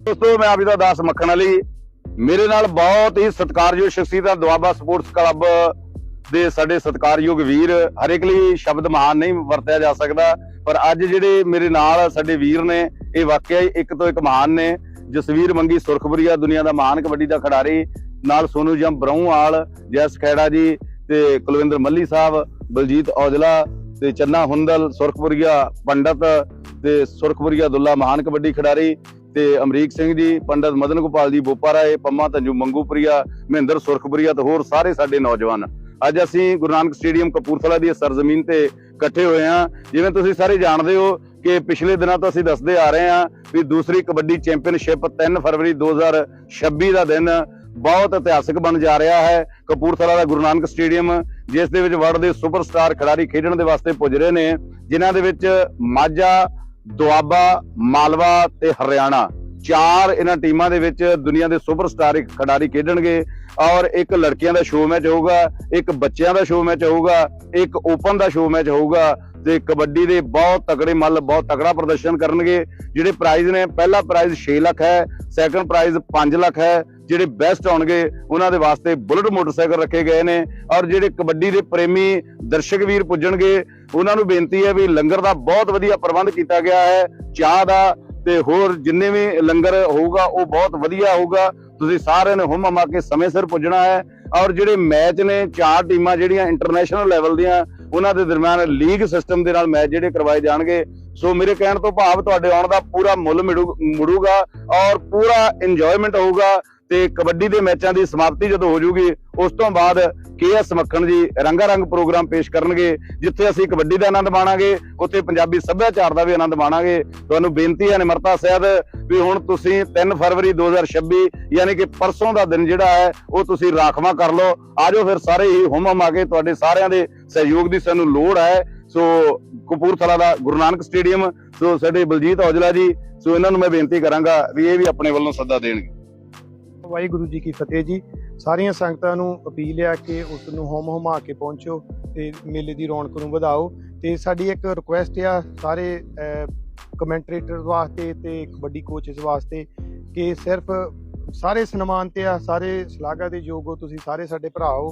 ਦੋਸਤੋ, ਮੈਂ ਆਪ ਦਾ ਦਾਸ ਮੱਖਣ ਵਾਲੀ ਮੇਰੇ ਨਾਲ ਬਹੁਤ ਹੀ ਸਤਿਕਾਰਯੋਗ ਸ਼ਖਸੀਅਤ ਦੁਆਬਾ ਸਪੋਰਟਸ ਕਲੱਬ ਦੇ ਸਾਡੇ ਸਤਿਕਾਰਯੋਗ ਵੀਰ। ਹਰੇਕ ਲਈ ਸ਼ਬਦ ਮਹਾਨ ਨਹੀਂ ਵਰਤਿਆ ਜਾ ਸਕਦਾ, ਪਰ ਅੱਜ ਜਿਹੜੇ ਮੇਰੇ ਨਾਲ ਸਾਡੇ ਵੀਰ ਨੇ, ਇਹ ਵਾਕਿਆ ਹੀ ਇੱਕ ਤੋਂ ਇੱਕ ਮਹਾਨ ਨੇ। ਜਸਵੀਰ ਮੰਗੀ ਸੁਰਖਪੁਰੀਆ, ਦੁਨੀਆ ਦਾ ਮਹਾਨ ਕਬੱਡੀ ਦਾ ਖਿਡਾਰੀ। ਨਾਲ ਸੋਨੂ ਜੰਮ ਬਰੌਂਵਾਲ ਜੈਸ ਖੈੜਾ ਜੀ ਤੇ ਕੁਲਵਿੰਦਰ ਮੱਲੀ ਸਾਹਿਬ, ਬਲਜੀਤ ਔਜਲਾ ਤੇ ਚੰਨਾ ਹੁੰਦਲ, ਸੁਰਖਪੁਰੀਆ ਪੰਡਤ ਤੇ ਸੁਰਖਪੁਰੀਆ ਦੁੱਲਾ ਮਹਾਨ ਕਬੱਡੀ ਖਿਡਾਰੀ। ਤੇ ਅਮਰੀਕ ਸਿੰਘ ਜੀ, ਪੰਡਤ ਮਦਨ ਗੋਪਾਲ ਜੀ ਬੋਪਾਰਾਏ ਪੰਮਾ ਤੰਜੂ ਮੰਗੂਪੁਰੀਆ ਮਹਿੰਦਰ ਸੁਰਖਪੁਰੀਆ ਤੇ ਹੋਰ ਸਾਰੇ ਸਾਡੇ ਨੌਜਵਾਨ। ਅੱਜ ਅਸੀਂ ਗੁਰੂ ਨਾਨਕ ਸਟੇਡੀਅਮ ਕਪੂਰਥਲਾ ਦੀ ਸਰਜ਼ਮੀਨ ਤੇ ਇਕੱਠੇ ਹੋਏ ਹਾਂ। ਜਿਵੇਂ ਤੁਸੀਂ ਸਾਰੇ ਜਾਣਦੇ ਹੋ ਕਿ ਪਿਛਲੇ ਦਿਨਾਂ ਤੋਂ ਅਸੀਂ ਦੱਸਦੇ ਆ ਰਹੇ ਹਾਂ ਵੀ ਦੂਸਰੀ ਕਬੱਡੀ ਚੈਂਪੀਅਨਸ਼ਿਪ 3 ਫਰਵਰੀ 2026 ਦਾ ਦਿਨ ਬਹੁਤ ਇਤਿਹਾਸਕ ਬਣ ਜਾ ਰਿਹਾ ਹੈ। ਕਪੂਰਥਲਾ ਦਾ ਗੁਰੂ ਨਾਨਕ ਸਟੇਡੀਅਮ, ਜਿਸ ਦੇ ਵਿੱਚ ਵਰਲਡ ਦੇ ਸੁਪਰਸਟਾਰ ਖਿਡਾਰੀ ਖੇਡਣ ਦੇ ਵਾਸਤੇ ਪੁੱਜ ਰਹੇ ਨੇ, ਜਿਨ੍ਹਾਂ ਦੇ ਵਿੱਚ ਮਾਝਾ ਦੁਆਬਾ, ਮਾਲਵਾ ਤੇ ਹਰਿਆਣਾ। ਚਾਰ ਇਹਨਾਂ ਟੀਮਾਂ ਦੇ ਵਿੱਚ ਦੁਨੀਆ ਦੇ ਸੁਪਰਸਟਾਰ ਇੱਕ ਖਿਡਾਰੀ ਖੇਡਣਗੇ ਔਰ ਇੱਕ ਲੜਕੀਆਂ ਦਾ ਸ਼ੋਅ ਮੈਚ ਹੋਊਗਾ, ਇੱਕ ਬੱਚਿਆਂ ਦਾ ਸ਼ੋਅ ਮੈਚ ਹੋਊਗਾ, ਇੱਕ ਓਪਨ ਦਾ ਸ਼ੋਅ ਮੈਚ ਹੋਊਗਾ। ਤੇ ਕਬੱਡੀ ਦੇ ਬਹੁਤ ਤਕੜੇ ਮੱਲ, ਬਹੁਤ ਤਕੜਾ ਪ੍ਰਦਰਸ਼ਨ ਕਰਨਗੇ। ਜਿਹੜੇ ਪ੍ਰਾਈਜ਼ ਨੇ, ਪਹਿਲਾ ਪ੍ਰਾਈਜ਼ 6 ਲੱਖ ਹੈ ਸੈਕੰਡ ਪ੍ਰਾਈਜ਼ 5 ਲੱਖ ਹੈ। ਜਿਹੜੇ ਬੈਸਟ ਆਉਣਗੇ, ਉਹਨਾਂ ਦੇ ਵਾਸਤੇ ਬੁਲਟ ਮੋਟਰਸਾਈਕਲ ਰੱਖੇ ਗਏ ਨੇ। ਔਰ ਜਿਹੜੇ ਕਬੱਡੀ ਦੇ ਪ੍ਰੇਮੀ ਦਰਸ਼ਕ ਵੀਰ ਪੁੱਜਣਗੇ, ਉਹਨਾਂ ਨੂੰ ਬੇਨਤੀ ਹੈ ਵੀ ਲੰਗਰ ਦਾ ਬਹੁਤ ਵਧੀਆ ਪ੍ਰਬੰਧ ਕੀਤਾ ਗਿਆ ਹੈ। ਚਾਹ ਦਾ ਤੇ ਹੋਰ ਜਿੰਨੇ ਵੀ ਲੰਗਰ ਹੋਊਗਾ, ਉਹ ਬਹੁਤ ਵਧੀਆ ਹੋਊਗਾ। ਤੁਸੀਂ ਸਾਰਿਆਂ ਨੇ ਹੁਮ ਹਮਾ ਕੇ ਸਮੇਂ ਸਿਰ ਪੁੱਜਣਾ ਹੈ। ਔਰ ਜਿਹੜੇ ਮੈਚ ਨੇ, ਚਾਰ ਟੀਮਾਂ ਜਿਹੜੀਆਂ ਇੰਟਰਨੈਸ਼ਨਲ ਲੈਵਲ ਦੀਆਂ ਉਹਨਾਂ ਦੇ ਦਰਮਿਆਨ ਲੀਗ ਸਿਸਟਮ ਦੇ ਨਾਲ ਮੈਚ ਜਿਹੜੇ ਕਰਵਾਏ ਜਾਣਗੇ। ਸੋ ਮੇਰੇ ਕਹਿਣ ਤੋਂ ਭਾਵ ਤੁਹਾਡੇ ਆਉਣ ਦਾ ਪੂਰਾ ਮੁੱਲ ਮਿਲੂ- ਮੁੜੂਗਾ ਔਰ ਪੂਰਾ ਇੰਜੋਇਮੈਂਟ ਹੋਊਗਾ ਤੇ ਕਬੱਡੀ ਦੇ ਮੈਚਾਂ ਦੀ ਸਮਾਪਤੀ ਜਦੋਂ ਹੋ ਜੂਗੀ, ਉਸ ਤੋਂ ਬਾਅਦ ਕੇਐਸ ਮੱਖਣ ਜੀ ਰੰਗਾ ਰੰਗ ਪ੍ਰੋਗਰਾਮ ਪੇਸ਼ ਕਰਨਗੇ, ਜਿੱਥੇ ਅਸੀਂ ਕਬੱਡੀ ਦਾ ਆਨੰਦ ਮਾਣਾਂਗੇ, ਉੱਥੇ ਪੰਜਾਬੀ ਸੱਭਿਆਚਾਰ ਦਾ ਵੀ ਆਨੰਦ ਮਾਣਾਂਗੇ। ਤੁਹਾਨੂੰ ਬੇਨਤੀ ਹੈ ਨਿਮਰਤਾ ਸਹਿਤ ਵੀ ਹੁਣ ਤੁਸੀਂ 3 ਫਰਵਰੀ 2026 ਯਾਨੀ ਕਿ ਪਰਸੋਂ ਦਾ ਦਿਨ ਜਿਹੜਾ ਹੈ, ਉਹ ਤੁਸੀਂ ਰਾਖਵਾਂ ਕਰ ਲਓ। ਆਜੋ ਫਿਰ ਸਾਰੇ ਹੀ ਹੁਮ ਹਮ ਆ ਕੇ ਤੁਹਾਡੇ ਸਾਰਿਆਂ ਦੇ ਸਹਿਯੋਗ ਦੀ ਸਾਨੂੰ ਲੋੜ ਹੈ। ਸੋ ਕਪੂਰਥਲਾ ਦਾ ਗੁਰੂ ਨਾਨਕ ਸਟੇਡੀਅਮ, ਸੋ ਸਾਡੇ ਬਲਜੀਤ ਔਜਲਾ ਜੀ, ਸੋ ਇਹਨਾਂ ਨੂੰ ਮੈਂ ਬੇਨਤੀ ਕਰਾਂਗਾ ਵੀ ਇਹ ਵੀ ਆਪਣੇ ਵੱਲੋਂ ਸੱਦਾ ਦੇਣਗੇ। ਵਾਹਿਗੁਰੂ ਜੀ ਕੀ ਫਤਿਹ ਜੀ। ਸਾਰੀਆਂ ਸੰਗਤਾਂ ਨੂੰ ਅਪੀਲ ਆ ਕਿ ਉਸ ਨੂੰ ਹੋਮ ਹਮਾ ਕੇ ਪਹੁੰਚੋ ਤੇ ਮੇਲੇ ਦੀ ਰੌਣਕ ਨੂੰ ਵਧਾਓ। ਤੇ ਸਾਡੀ ਇੱਕ ਰਿਕੁਐਸਟ ਆ ਸਾਰੇ ਕਮੈਂਟਰੇਟਰ ਵਾਸਤੇ ਤੇ ਕਬੱਡੀ ਕੋਚਸ ਵਾਸਤੇ ਕਿ ਸਿਰਫ ਸਾਰੇ ਸਨਮਾਨ ਤੇ ਆ, ਸਾਰੇ ਸ਼ਲਾਘਾ ਦੇ ਯੋਗ ਹੋ, ਤੁਸੀਂ ਸਾਰੇ ਸਾਡੇ ਭਰਾ ਹੋ।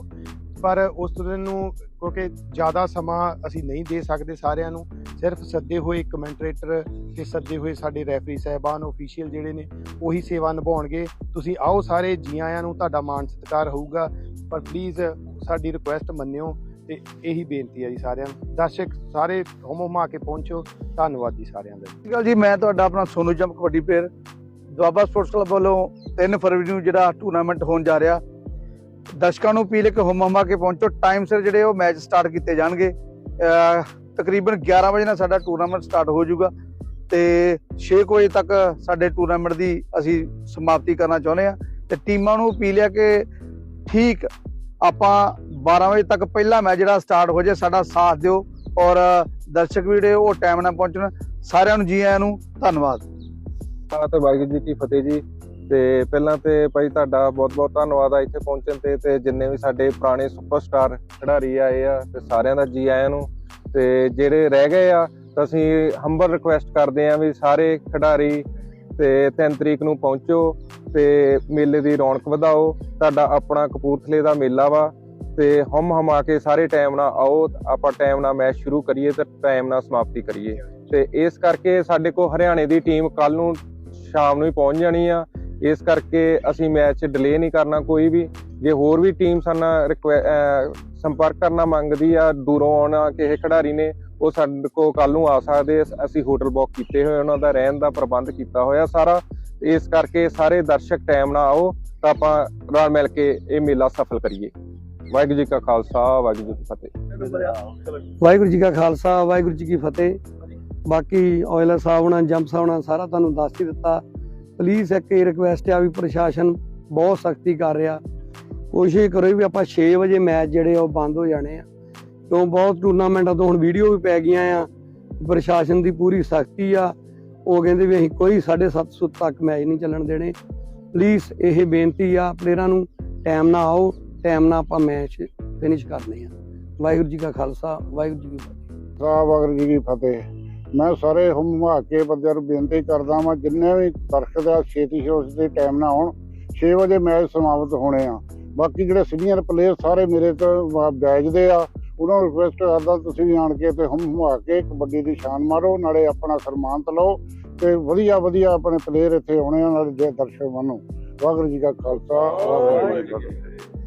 ਪਰ ਉਸ ਦਿਨ ਨੂੰ ਕਿਉਂਕਿ ਜ਼ਿਆਦਾ ਸਮਾਂ ਅਸੀਂ ਨਹੀਂ ਦੇ ਸਕਦੇ ਸਾਰਿਆਂ ਨੂੰ, ਸਿਰਫ ਸੱਦੇ ਹੋਏ ਕਮੈਂਟਰੇਟਰ ਤੇ ਸੱਦੇ ਹੋਏ ਸਾਡੇ ਰੈਫਰੀ ਸਾਹਿਬਾਨ ਅਫੀਸ਼ੀਅਲ ਜਿਹੜੇ ਨੇ, ਉਹੀ ਸੇਵਾ ਨਿਭਾਉਣਗੇ। ਤੁਸੀਂ ਆਓ ਸਾਰੇ ਜੀ ਆਇਆਂ ਨੂੰ, ਤੁਹਾਡਾ ਮਾਣ ਸਤਿਕਾਰ ਹੋਊਗਾ। ਪਰ ਪਲੀਜ਼ ਸਾਡੀ ਰਿਕੁਐਸਟ ਮੰਨਿਓ ਤੇ ਇਹੀ ਬੇਨਤੀ ਹੈ ਜੀ ਸਾਰਿਆਂ ਨੂੰ। ਦਰਸ਼ਕ ਸਾਰੇ ਹੋਮ ਹਮਾ ਕੇ ਪਹੁੰਚੋ। ਧੰਨਵਾਦ ਜੀ ਸਾਰਿਆਂ ਦਾ। ਸਤਿ ਸ਼੍ਰੀ ਅਕਾਲ ਜੀ, ਮੈਂ ਤੁਹਾਡਾ ਆਪਣਾ Sonu jump kabaddi player Doaba sports club ਵੱਲੋਂ 3 ਫਰਵਰੀ ਨੂੰ ਜਿਹੜਾ ਟੂਰਨਾਮੈਂਟ ਹੋਣ ਜਾ ਰਿਹਾ ਦਰਸ਼ਕਾਂ ਨੂੰ ਅਪੀਲ ਹੈ ਕਿ ਹੁਮ ਹਮਾ ਕੇ ਪਹੁੰਚੋ। ਟਾਈਮ ਸਿਰ ਜਿਹੜੇ ਉਹ ਮੈਚ ਸਟਾਰਟ ਕੀਤੇ ਜਾਣਗੇ। ਤਕਰੀਬਨ 11 ਵਜੇ ਨਾਲ ਸਾਡਾ ਟੂਰਨਾਮੈਂਟ ਸਟਾਰਟ ਹੋ ਜਾਊਗਾ। ਤੇ 6 ਕੁ ਵਜੇ ਤੱਕ ਸਾਡੇ ਟੂਰਨਾਮੈਂਟ ਦੀ ਅਸੀਂ ਸਮਾਪਤੀ ਕਰਨਾ ਚਾਹੁੰਦੇ ਆ ਤੇ ਟੀਮਾਂ ਨੂੰ ਅਪੀਲ ਹੈ ਕਿ ਠੀਕ ਆਪਾਂ 12 ਵਜੇ ਤੱਕ ਪਹਿਲਾ ਮੈਚ ਜਿਹੜਾ ਸਟਾਰਟ ਹੋ ਜਾਏ, ਸਾਡਾ ਸਾਥ ਦਿਓ। ਔਰ ਦਰਸ਼ਕ ਵੀ ਜਿਹੜੇ ਉਹ ਟਾਈਮ ਨਾਲ ਪਹੁੰਚਣ। ਸਾਰਿਆਂ ਨੂੰ ਜੀ ਆਇਆਂ ਨੂੰ ਧੰਨਵਾਦ। ਹਾਂ ਵਾਹਿਗੁਰੂ ਜੀ ਕੀ ਫਤਿਹ ਜੀ। ਤੇ ਪਹਿਲਾਂ ਤੇ ਭਾਈ ਤੁਹਾਡਾ ਬਹੁਤ ਬਹੁਤ ਧੰਨਵਾਦ ਆ ਇੱਥੇ ਪਹੁੰਚਣ ਤੇ ਤੇ ਜਿੰਨੇ ਵੀ ਸਾਡੇ ਪੁਰਾਣੇ ਸੁਪਰਸਟਾਰ ਖਿਡਾਰੀ ਆਏ ਆ ਤੇ ਸਾਰਿਆਂ ਦਾ ਜੀ ਆਇਆਂ ਨੂੰ। ਤੇ ਜਿਹੜੇ ਰਹਿ ਗਏ ਆ, ਤਾਂ ਅਸੀਂ ਹੰਬਲ ਰਿਕੁਐਸਟ ਕਰਦੇ ਆ ਵੀ ਸਾਰੇ ਖਿਡਾਰੀ ਤੇ 3 ਤਰੀਕ ਨੂੰ ਪਹੁੰਚੋ ਤੇ ਮੇਲੇ ਦੀ ਰੌਣਕ ਵਧਾਓ। ਤੁਹਾਡਾ ਆਪਣਾ ਕਪੂਰਥਲੇ ਦਾ ਮੇਲਾ ਵਾ ਤੇ ਹਮ ਹਮਾ ਕੇ ਸਾਰੇ ਟਾਈਮ ਨਾਲ ਆਓ, ਆਪਾਂ ਟਾਈਮ ਨਾਲ ਮੈਚ ਸ਼ੁਰੂ ਕਰੀਏ ਤੇ ਟਾਈਮ ਨਾਲ ਸਮਾਪਤੀ ਕਰੀਏ। ਤੇ ਇਸ ਕਰਕੇ ਸਾਡੇ ਕੋਲ ਹਰਿਆਣੇ ਦੀ ਟੀਮ ਕੱਲ ਨੂੰ ਸ਼ਾਮ ਨੂੰ ਹੀ ਪਹੁੰਚ ਜਾਣੀ ਆ। ਇਸ ਕਰਕੇ ਅਸੀਂ ਮੈਚ ਡਿਲੇ ਨਹੀਂ ਕਰਨਾ ਕੋਈ ਵੀ। ਜੇ ਹੋਰ ਵੀ ਟੀਮ ਸਾਡਾ ਸੰਪਰਕ ਕਰਨਾ ਮੰਗਦੀ ਆ, ਦੂਰੋਂ ਆਉਣਾ ਕਿਸੇ ਖਿਡਾਰੀ ਨੇ, ਉਹ ਸਾਡੇ ਕੋਲ ਕੱਲ ਨੂੰ ਆ ਸਕਦੇ ਅਸੀਂ ਹੋਟਲ ਬੁੱਕ ਕੀਤੇ ਹੋਏ ਉਹਨਾਂ ਦਾ ਰਹਿਣ ਦਾ ਪ੍ਰਬੰਧ ਕੀਤਾ ਹੋਇਆ ਸਾਰਾ। ਇਸ ਕਰਕੇ ਸਾਰੇ ਦਰਸ਼ਕ ਟਾਈਮ ਨਾਲ ਆਓ, ਤਾਂ ਆਪਾਂ ਰਲ ਮਿਲ ਕੇ ਇਹ ਮੇਲਾ ਸਫਲ ਕਰੀਏ। ਵਾਹਿਗੁਰੂ ਜੀ ਕਾ ਖਾਲਸਾ, ਵਾਹਿਗੁਰੂ ਜੀ ਕੀ ਫਤਿਹ। ਵਾਹਿਗੁਰੂ ਜੀ ਕਾ ਖਾਲਸਾ, ਵਾਹਿਗੁਰੂ ਜੀ ਕੀ ਫਤਿਹ। ਬਾਕੀ ਆਇਲਰ ਸਾਹਿਬ ਨਾਲ ਜੰਪ ਸਾਹਿਬ ਨਾਲ ਸਾਰਾ ਤੁਹਾਨੂੰ ਦੱਸ ਹੀ ਦਿੱਤਾ। ਪਲੀਜ਼ ਇੱਕ ਇਹ ਰਿਕੁਐਸਟ ਆ ਵੀ ਪ੍ਰਸ਼ਾਸਨ ਬਹੁਤ ਸਖਤੀ ਕਰ ਰਿਹਾ। ਕੋਸ਼ਿਸ਼ ਕਰੋ ਵੀ ਆਪਾਂ 6 ਵਜੇ ਮੈਚ ਜਿਹੜੇ ਆ ਉਹ ਬੰਦ ਹੋ ਜਾਣੇ ਆ। ਕਿਉਂ ਬਹੁਤ ਟੂਰਨਾਮੈਂਟਾਂ ਤੋਂ ਹੁਣ ਵੀਡੀਓ ਵੀ ਪੈ ਗਈਆਂ ਆ। ਪ੍ਰਸ਼ਾਸਨ ਦੀ ਪੂਰੀ ਸਖਤੀ ਆ। ਉਹ ਕਹਿੰਦੇ ਵੀ ਅਸੀਂ ਕੋਈ 7:30 ਤੱਕ ਮੈਚ ਨਹੀਂ ਚੱਲਣ ਦੇਣੇ। ਪਲੀਜ਼ ਇਹ ਬੇਨਤੀ ਆ ਪਲੇਅਰਾਂ ਨੂੰ ਟਾਈਮ ਨਾਲ ਆਓ ਟਾਈਮ ਨਾਲ ਆਪਾਂ ਮੈਚ ਫਿਨਿਸ਼ ਕਰਨੇ ਆ। ਵਾਹਿਗੁਰੂ ਜੀ ਕਾ ਖਾਲਸਾ, ਵਾਹਿਗੁਰੂ ਜੀ ਕੀ ਫਤਿਹ। ਵਾਹਿਗੁਰੂ ਜੀ ਕੀ ਫਤਿਹ। ਮੈਂ ਸਾਰੇ ਹੁਮਾ ਕੇ ਬੰਦਿਆਂ ਨੂੰ ਬੇਨਤੀ ਕਰਦਾ ਵਾਂ, ਜਿੰਨੇ ਵੀ ਦਰਸ਼ਕ ਆ ਛੇਤੀ ਛੇ ਦੇ ਟਾਈਮ ਨਾ ਆਉਣ 6 ਵਜੇ ਮੈਚ ਸਮਾਪਤ ਹੋਣੇ ਆ। ਬਾਕੀ ਜਿਹੜੇ ਸੀਨੀਅਰ ਪਲੇਅਰ ਸਾਰੇ ਮੇਰੇ ਤੋਂ ਬੈਜਦੇ ਆ, ਉਹਨਾਂ ਨੂੰ ਰਿਕੁਐਸਟ ਕਰਦਾ ਤੁਸੀਂ ਵੀ ਆਣ ਕੇ ਤੇ ਹੁਮ ਹੁਮਾ ਕੇ ਕਬੱਡੀ ਦੀ ਸ਼ਾਨ ਮਾਰੋ, ਨਾਲੇ ਆਪਣਾ ਸਨਮਾਨਤ ਲਓ ਤੇ ਵਧੀਆ ਵਧੀਆ ਆਪਣੇ ਪਲੇਅਰ ਇੱਥੇ ਆਉਣੇ ਆ, ਨਾਲੇ ਜੇ ਦਰਸ਼ਕ ਬਣੋ ਵਾਹਿਗੁਰੂ ਜੀ ਕਾ ਖਾਲਸਾ, ਵਾਹਿਗੁਰੂ ਜੀ ਕੀ ਫਤਿਹ।